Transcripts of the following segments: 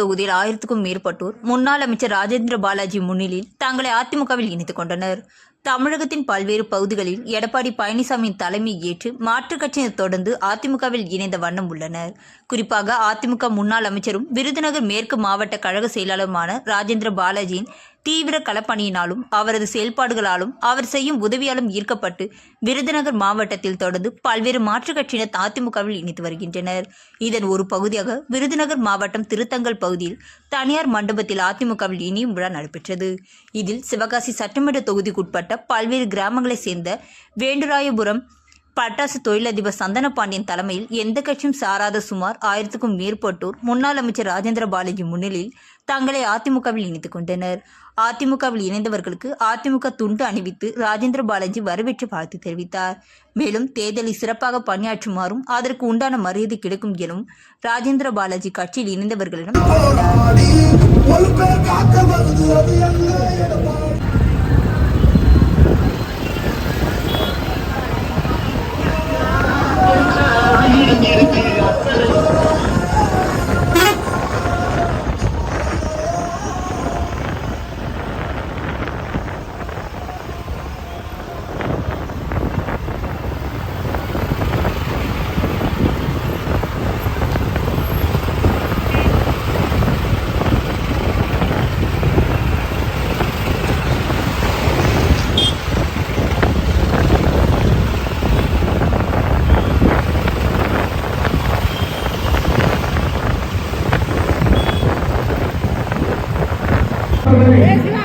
தொகுதியில் ஆயிரத்துக்கும் மேற்பட்டோர் முன்னாள் அமைச்சர் ராஜேந்திர பாலாஜி முன்னிலையில் தங்களை அதிமுகவில் இணைத்துக் கொண்டனர். தமிழகத்தின் பல்வேறு பகுதிகளில் எடப்பாடி பழனிசாமியின் தலைமை ஏற்று மாற்றுக் கட்சியினர் தொடர்ந்து அதிமுகவில் இணைந்த வண்ணம் உள்ளனர். குறிப்பாக அதிமுக முன்னாள் அமைச்சரும் விருதுநகர் மேற்கு மாவட்ட கழக செயலாளருமான ராஜேந்திர பாலாஜியின் தீவிர களப்பணியினாலும் அவரது செயல்பாடுகளாலும் அவர் செய்யும் உதவியாலும் ஈர்க்கப்பட்டு விருதுநகர் மாவட்டத்தில் தொடர்ந்து பல்வேறு மாற்றுக் கட்சியினர் அதிமுகவில் இணைத்து வருகின்றனர். இதன் ஒரு பகுதியாக விருதுநகர் மாவட்டம் திருத்தங்கல் பகுதியில் தனியார் மண்டபத்தில் அதிமுகவில் இனியும் விழா நடைபெற்றது. இதில் சிவகாசி சட்டமன்ற தொகுதிக்குட்பட்ட பல்வேறு கிராமங்களைச் சேர்ந்த வேண்டுராயபுரம் பட்டாசு தொழிலதிபர் சந்தன பாண்டியன் தலைமையில் எந்த கட்சியும் சாராத சுமார் ஆயிரத்துக்கும் மேற்பட்டோர் முன்னாள் அமைச்சர் ராஜேந்திர பாலாஜி முன்னிலையில் தங்களை அதிமுகவில் இணைத்துக் கொண்டனர். அதிமுகவில் இணைந்தவர்களுக்கு அதிமுக துண்டு அணிவித்து ராஜேந்திர பாலாஜி வரவேற்று வாழ்த்து தெரிவித்தார். மேலும் தேர்தலில் சிறப்பாக பணியாற்றுமாறும் அதற்கு உண்டான மரியாதை கிடைக்கும் எனவும் ராஜேந்திர பாலாஜி கட்சியில் இணைந்தவர்களிடம் தெரிவித்தார்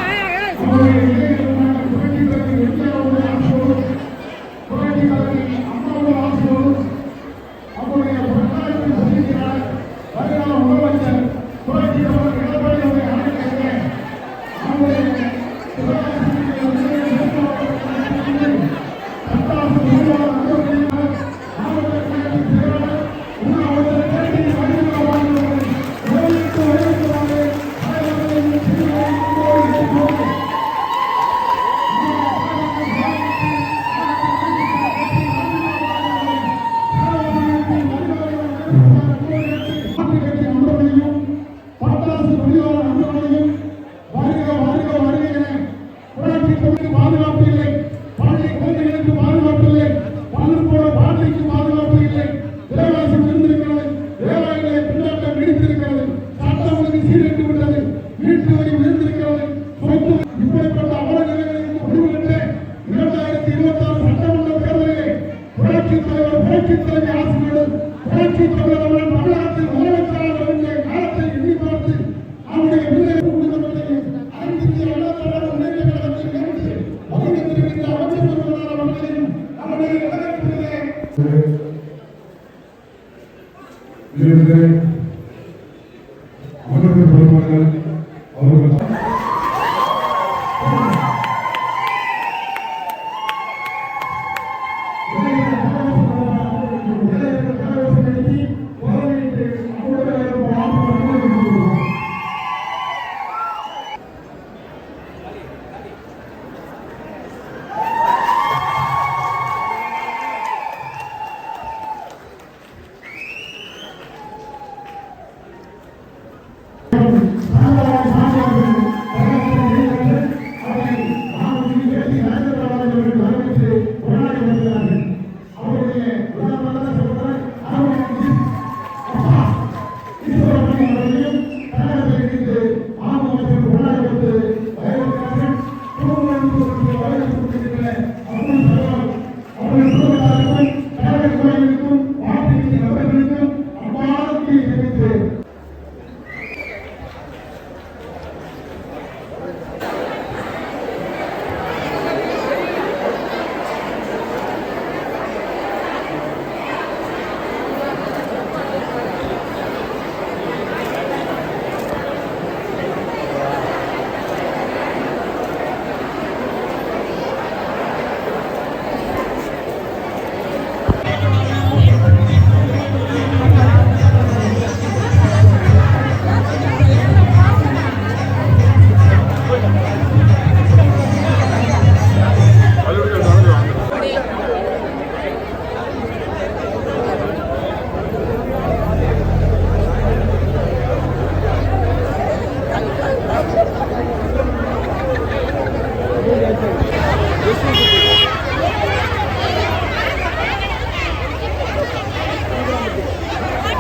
আমাদের ধর্মকাল অবগত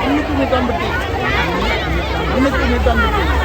முன்னூற்றி நூற்றம்பத்தி முன்னூற்றி நூற்றம்பத்தி